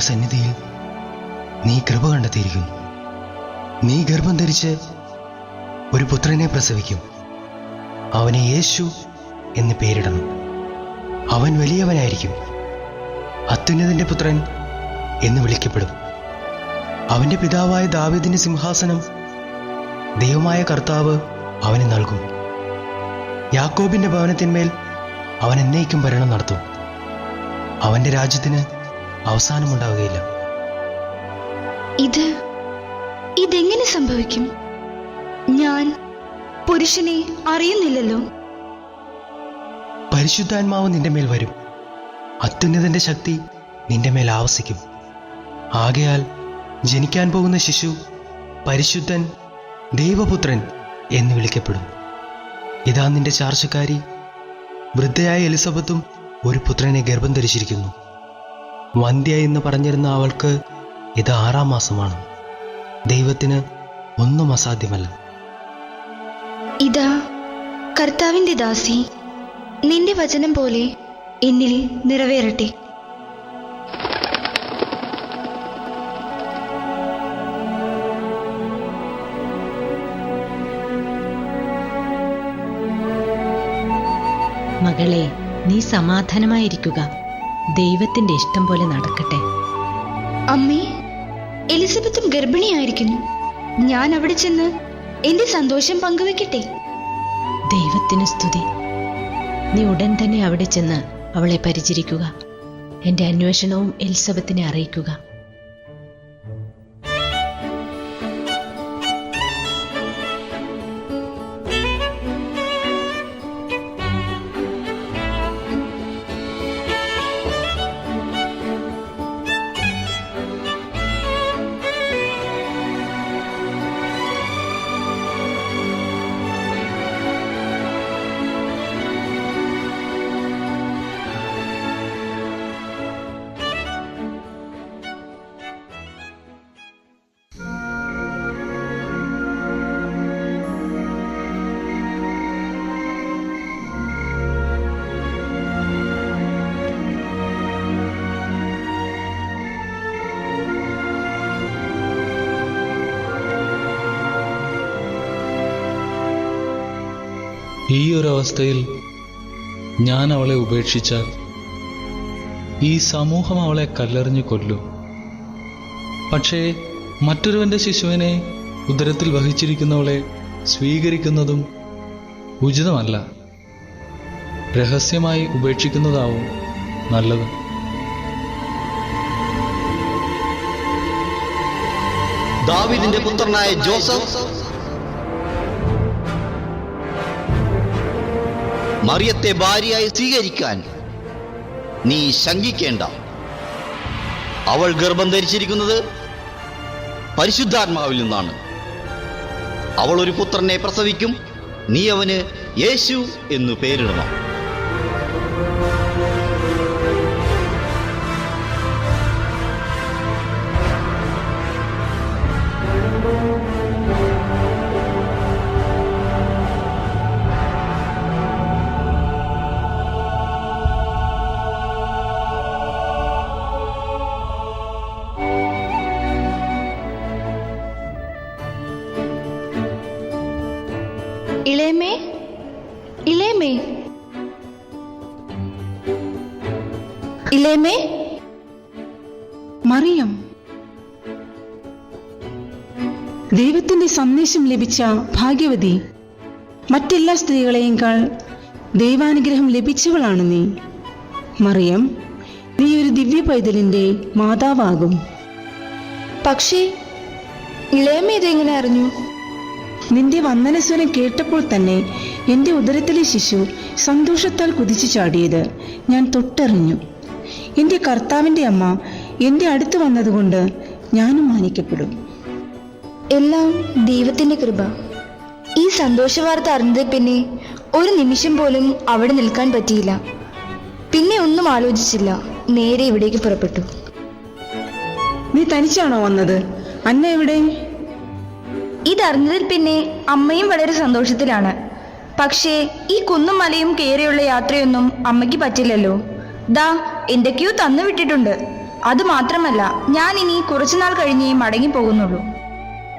ദൈവസന്നിധിയിൽ നീ കൃപ കണ്ടെത്തിയിരിക്കുന്നു നീ ഗർഭം ധരിച്ച് ഒരു പുത്രനെ പ്രസവിക്കും. അവനെ യേശു എന്ന് പേരിടണം. അവൻ വലിയവനായിരിക്കും. അത്യുന്നതിന്റെ പുത്രൻ എന്ന് വിളിക്കപ്പെടും. അവന്റെ പിതാവായ ദാവീദിന്റെ സിംഹാസനം ദൈവമായ കർത്താവ് അവന് നൽകും. യാക്കോബിന്റെ ഭവനത്തിന്മേൽ അവൻ എന്നേക്കും ഭരണം നടത്തും. അവന്റെ രാജ്യത്തിന് അവസാനമുണ്ടാവുകയില്ല. ഇത് ഇതെങ്ങനെ സംഭവിക്കും? ഞാൻ പുരുഷനെ അറിയുന്നില്ലല്ലോ. പരിശുദ്ധാത്മാവ് നിന്റെ മേൽ വരും. അത്യുന്നതന്റെ ശക്തി നിന്റെ മേൽ ആവസിക്കും. ആകയാൽ ജനിക്കാൻ പോകുന്ന ശിശു പരിശുദ്ധൻ ദൈവപുത്രൻ എന്ന് വിളിക്കപ്പെടും. ഇതാ നിന്റെ ചാർച്ചക്കാരി. വൃദ്ധയായ എലിസബത്തും ഒരു പുത്രനെ ഗർഭം ധരിച്ചിരിക്കുന്നു. വന്ധ്യ എന്ന് പറഞ്ഞിരുന്ന അവൾക്ക് ഇത് ആറാം മാസമാണ്. ദൈവത്തിന് ഒന്നും അസാധ്യമല്ല. ഇതാ കർത്താവിന്റെ ദാസി നിന്റെ വചനം പോലെ എന്നിൽ നിറവേറട്ടെ. മകളെ നീ സമാധാനമായിരിക്കുക. ദൈവത്തിന്റെ ഇഷ്ടം പോലെ നടക്കട്ടെ. അമ്മേ എലിസബത്തും ഗർഭിണിയായിരിക്കുന്നു. ഞാൻ അവിടെ ചെന്ന് എന്റെ സന്തോഷം പങ്കുവെക്കട്ടെ. ദൈവത്തിന് സ്തുതി. നീ ഉടൻ തന്നെ അവിടെ ചെന്ന് അവളെ പരിചരിക്കുക. എന്റെ അന്വേഷണവും എലിസബത്തിനെ അറിയിക്കുക. ഈ ഒരു അവസ്ഥയിൽ ഞാൻ അവളെ ഉപേക്ഷിച്ചാൽ ഈ സമൂഹം അവളെ കല്ലെറിഞ്ഞു കൊല്ലും. പക്ഷേ മറ്റൊരുവന്റെ ശിശുവിനെ ഉദരത്തിൽ വഹിച്ചിരിക്കുന്നവളെ സ്വീകരിക്കുന്നതും ഉചിതമല്ല. രഹസ്യമായി ഉപേക്ഷിക്കുന്നതാവും നല്ലത്. ദാവിദിന്റെ പുത്രനായ ജോസഫ് മറിയത്തെ ഭാര്യയായി സ്വീകരിക്കാൻ നീ ശങ്കിക്കേണ്ട. അവൾ ഗർഭം ധരിച്ചിരിക്കുന്നത് പരിശുദ്ധാത്മാവിൽ നിന്നാണ്. അവൾ ഒരു പുത്രനെ പ്രസവിക്കും നീ അവന് യേശു എന്നു പേരിടണം. ഇളയമേ ഇളയമേ. ഇളയമേ. മറിയം. ദൈവത്തിന്റെ സന്ദേശം ലഭിച്ച ഭാഗ്യവതി. മറ്റെല്ലാ സ്ത്രീകളെയേക്കാൾ ദൈവാനുഗ്രഹം ലഭിച്ചവളാണ് നീ. മറിയം നീ ഒരു ദിവ്യ പൈതലിന്റെ മാതാവാകും. പക്ഷേ ഇളയമ്മ ഇതെങ്ങനെ അറിഞ്ഞു? നിന്റെ വന്ദനസ്വരം കേട്ടപ്പോൾ തന്നെ എന്റെ ഉദരത്തിലെ ശിശു സന്തോഷത്താൽ കുതിച്ചു ചാടിയത് ഞാൻ തൊട്ടറിഞ്ഞു. എന്റെ കർത്താവിന്റെ അമ്മ എന്റെ അടുത്ത് വന്നതുകൊണ്ട് ഞാനും മാനിക്കപ്പെടും. എല്ലാം ദൈവത്തിന്റെ കൃപ. ഈ സന്തോഷ വാർത്ത അറിഞ്ഞത് പിന്നെ ഒരു നിമിഷം പോലും അവിടെ നിൽക്കാൻ പറ്റിയില്ല. പിന്നെ ഒന്നും ആലോചിച്ചില്ല. നേരെ ഇവിടേക്ക് പുറപ്പെട്ടു. നീ തനിച്ചാണോ വന്നത്? അന്ന എവിടെ? ഇതറിഞ്ഞതിൽ പിന്നെ അമ്മയും വളരെ സന്തോഷത്തിലാണ്. പക്ഷേ ഈ കുന്നും മലയും കയറിയുള്ള യാത്രയൊന്നും അമ്മയ്ക്ക് പറ്റില്ലല്ലോ. ദാ എന്തൊക്കെയോ തന്നു വിട്ടിട്ടുണ്ട്. അത് മാത്രമല്ല ഞാൻ ഇനി കുറച്ചുനാൾ കഴിഞ്ഞേ മടങ്ങി പോകുന്നുള്ളൂ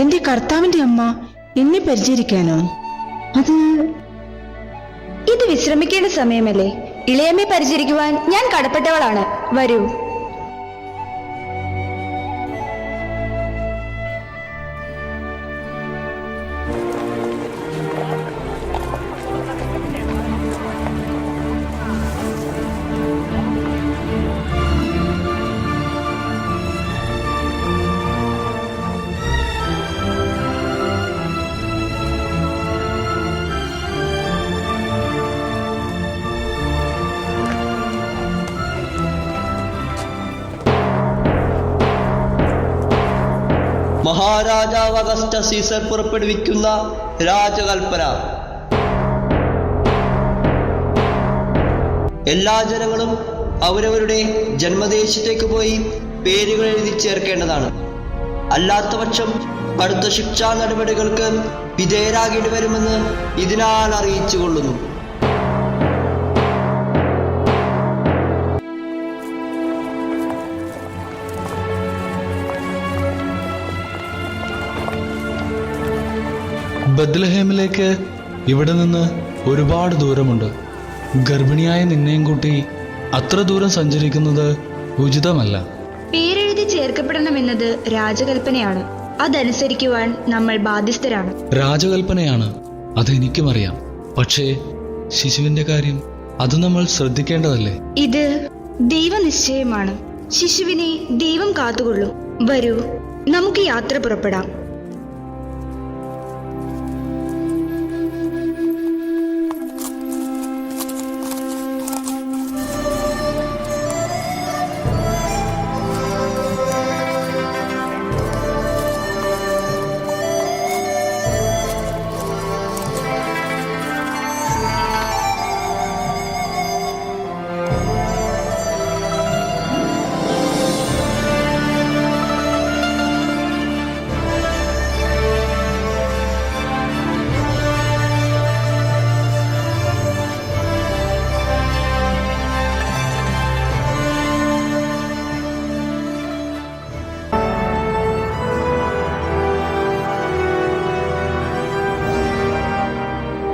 എന്റെ കർത്താവിന്റെ അമ്മ എന്നെ പരിചരിക്കാനോ? അത് ഇത് വിശ്രമിക്കേണ്ട സമയമല്ലേ? ഇളയമ്മയെ പരിചരിക്കുവാൻ ഞാൻ കടപ്പെട്ടവളാണ്. വരൂ. മഹാരാജാവ് അഗസ്റ്റ സീസർ പുറപ്പെടുവിക്കുന്ന രാജകൽപ്പന. എല്ലാ ജനങ്ങളും അവരവരുടെ ജന്മദേശത്തേക്ക് പോയി പേരുകൾ എഴുതി ചേർക്കേണ്ടതാണ്. അല്ലാത്തപക്ഷം കടുത്ത ശിക്ഷാ നടപടികൾക്ക് വിധേയരാകേണ്ടി വരുമെന്ന് ഇതിനാൽ അറിയിച്ചു കൊള്ളുന്നു ബദ്ലഹേമിലേക്ക് ഇവിടെ നിന്ന് ഒരുപാട് ദൂരമുണ്ട്. ഗർഭിണിയായ നിന്നെയും കൂട്ടി അത്ര ദൂരം സഞ്ചരിക്കുന്നത് ഉചിതമല്ല. പേരെഴുതി ചേർക്കപ്പെടണമെന്നത് രാജകൽപ്പനയാണ്. അതനുസരിക്കുവാൻ നമ്മൾ ബാധ്യസ്ഥരാണ്. രാജകൽപ്പനയാണ് അതെനിക്കും അറിയാം പക്ഷേ ശിശുവിന്റെ കാര്യം അത് നമ്മൾ ശ്രദ്ധിക്കേണ്ടതല്ലേ? ഇത് ദൈവനിശ്ചയമാണ്. ശിശുവിനെ ദൈവം കാത്തുകൊള്ളും. വരൂ നമുക്ക് യാത്ര പുറപ്പെടാം.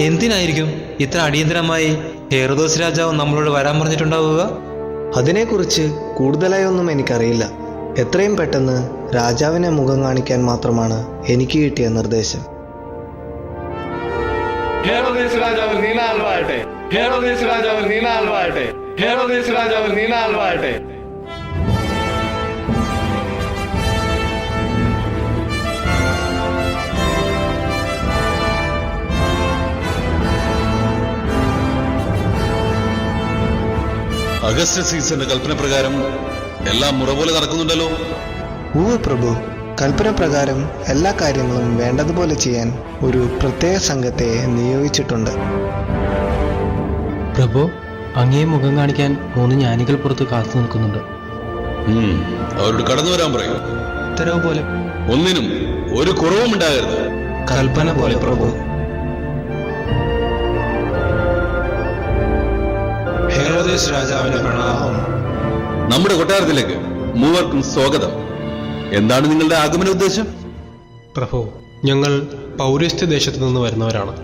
എന്തിനായിരിക്കും ഇത്ര അടിയന്തരമായി ഹേറുദോസ് രാജാവ് നമ്മളോട് വരാൻ പറഞ്ഞിട്ടുണ്ടാവുക? അതിനെക്കുറിച്ച് കൂടുതലായി ഒന്നും എനിക്കറിയില്ല. എത്രയും പെട്ടെന്ന് രാജാവിനെ മുഖം കാണിക്കാൻ മാത്രമാണ് എനിക്ക് കിട്ടിയ നിർദ്ദേശം. ഹേറോദേശ് രാജാവ് നീനാൾ വാഴട്ടെ. ഹേറോദേശ് രാജാവ് നീനാൽ വാഴട്ടെ. ഹേറോദേശ് രാജാവ് നീനാൾ അഗസ്റ്റ് സീസന്റെ കൽപ്പന പ്രകാരം എല്ലാം മുറ പോലെ നടക്കുന്നുണ്ടല്ലോ. ഓ പ്രഭു കൽപ്പന പ്രകാരം എല്ലാ കാര്യങ്ങളും വേണ്ടതുപോലെ ചെയ്യാൻ ഒരു പ്രത്യേക സംഘത്തെ നിയോഗിച്ചിട്ടുണ്ട്. പ്രഭു അങ്ങേ മുഖം കാണിക്കാൻ മൂന്ന് ജ്ഞാനികൾ പുറത്ത് കാത്തു നിൽക്കുന്നുണ്ട്. അവരോട് കടന്നു വരാൻ പറയും. ഉത്തരവ് പോലെ. ഒന്നിനും ഒരു കുറവും ഉണ്ടാകരുത് കൽപ്പന പോലെ പ്രഭു. ഹേരോദേസ് രാജാവിന് പ്രണാമം. നമ്മുടെ കൊട്ടാരത്തിലേക്ക് മൂവർക്കും സ്വാഗതം. എന്താണ് നിങ്ങളുടെ ആഗമന ഉദ്ദേശം? പ്രഭു ഞങ്ങൾ പൗരസ്ത്യ ദേശത്തു നിന്ന് വരുന്നവരാണ്.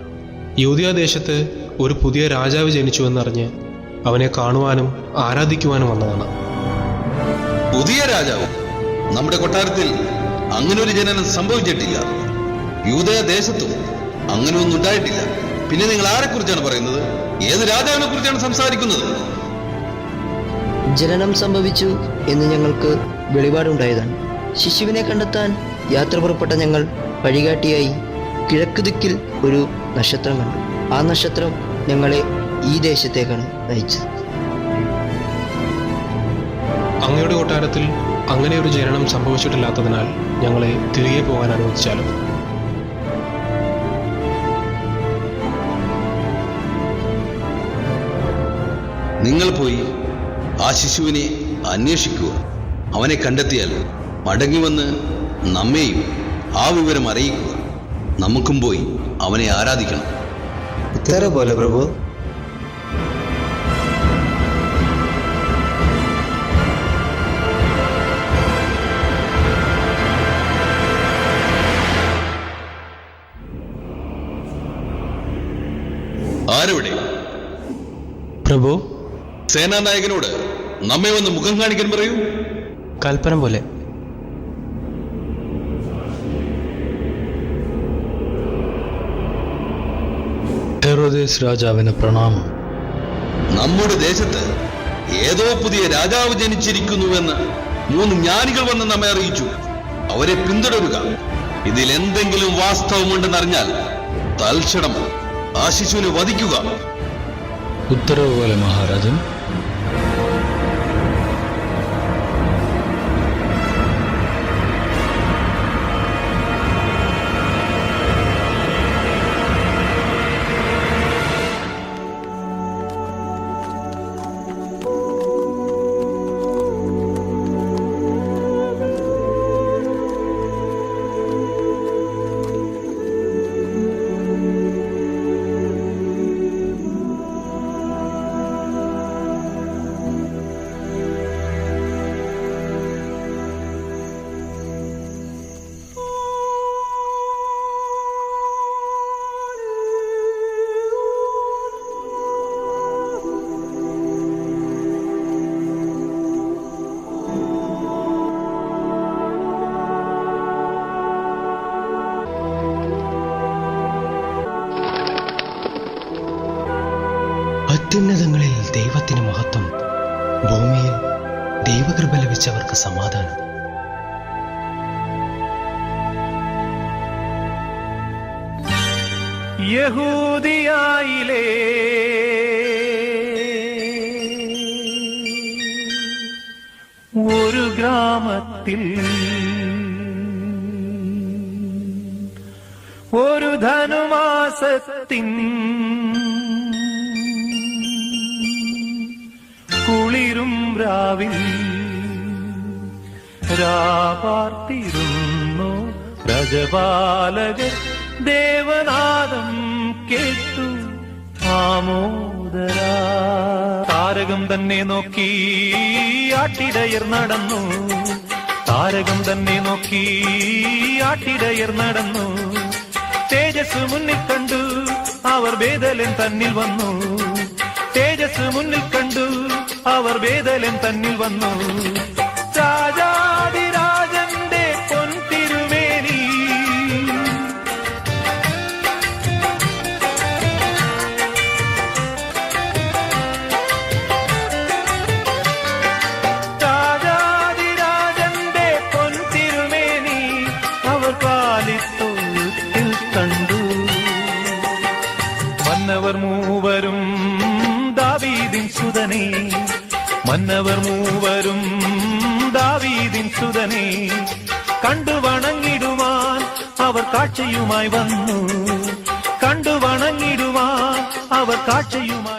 യൂതിയ ദേശത്ത് ഒരു പുതിയ രാജാവ് ജനിച്ചുവെന്നറിഞ്ഞ് അവനെ കാണുവാനും ആരാധിക്കുവാനും വന്നതാണ്. പുതിയ രാജാവ്? നമ്മുടെ കൊട്ടാരത്തിൽ അങ്ങനെ ഒരു ജനനം സംഭവിച്ചിട്ടില്ല. യൂതയ ദേശത്തും അങ്ങനെ ഒന്നും ഉണ്ടായിട്ടില്ല. പിന്നെ നിങ്ങൾ ആരെക്കുറിച്ചാണ് പറയുന്നത്? ഏത് രാജാവിനെ കുറിച്ചാണ് സംസാരിക്കുന്നത്? ജനനം സംഭവിച്ചു എന്ന് ഞങ്ങൾക്ക് വെളിപാടുണ്ടായതാണ്. ശിശുവിനെ കണ്ടെത്താൻ യാത്ര പുറപ്പെട്ട ഞങ്ങൾ വഴികാട്ടിയായി കിഴക്ക് ദിക്കിൽ ഒരു നക്ഷത്രം കണ്ടു. ആ നക്ഷത്രം ഞങ്ങളെ ഈ ദേശത്തേക്കാണ് നയിച്ചത്. അങ്ങയുടെ കൊട്ടാരത്തിൽ അങ്ങനെ ഒരു ജനനം സംഭവിച്ചിട്ടില്ലാത്തതിനാൽ ഞങ്ങളെ തിരികെ പോകാൻ അനുവദിച്ചാലും നിങ്ങൾ പോയി ആ ശിശുവിനെ അന്വേഷിക്കുക. അവനെ കണ്ടെത്തിയാൽ മടങ്ങി വന്ന് നമ്മെയും ആ വിവരം അറിയിക്കുക. നമുക്കും പോയി അവനെ ആരാധിക്കണം. പോലെ പ്രഭു. സേനാനായകനോട് നമ്മെ വന്ന് മുഖം കാണിക്കാൻ പറയൂ. കൽപ്പന പോലെ. ഹെറോദേസ് രാജാവിന് പ്രണാമം. നമ്മുടെ ദേശത്ത് ഏതോ പുതിയ രാജാവ് ജനിച്ചിരിക്കുന്നുവെന്ന് മൂന്ന് ജ്ഞാനികൾ വന്ന് നമ്മെ അറിയിച്ചു. അവരെ പിന്തുടരുക. ഇതിൽ എന്തെങ്കിലും വാസ്തവമുണ്ടെന്നറിഞ്ഞാൽ തൽക്ഷണം ആ ശിശുവിനെ വധിക്കുക. ഉത്തരവ് പോലെ മഹാരാജൻ. ദൈവകൃപ ലഭിച്ചവർക്ക് സമാധാനം. യഹൂദിയായിലേ. ഒരു ഗ്രാമത്തിൽ ഒരു ധനുമാസത്തിൻ രാവിൽ രാപാർത്തിരുന്നു രജപാലകർ ദേവനാദം കേട്ടു ആമോദര. താരകം തന്നെ നോക്കി ആട്ടിടയർ നടന്നു. താരകം തന്നെ നോക്കി ആട്ടിടയർ നടന്നു. തേജസ് മുന്നിൽ കണ്ടു. അവർ വേദലൻ തന്നിൽ വന്നു. തേജസ് മുന്നിൽ കണ്ടു. അവർ വേദലൻ തന്നിൽ വന്നു. രാജാതിരാജന്റെ ദാവീദിൻ സുതനെ കണ്ടു വണങ്ങിടുവാൻ അവർ കാഴ്ചയുമായി വന്നു കണ്ടു വണങ്ങിടുവാൻ അവർ കാഴ്ചയുമായി വന്നു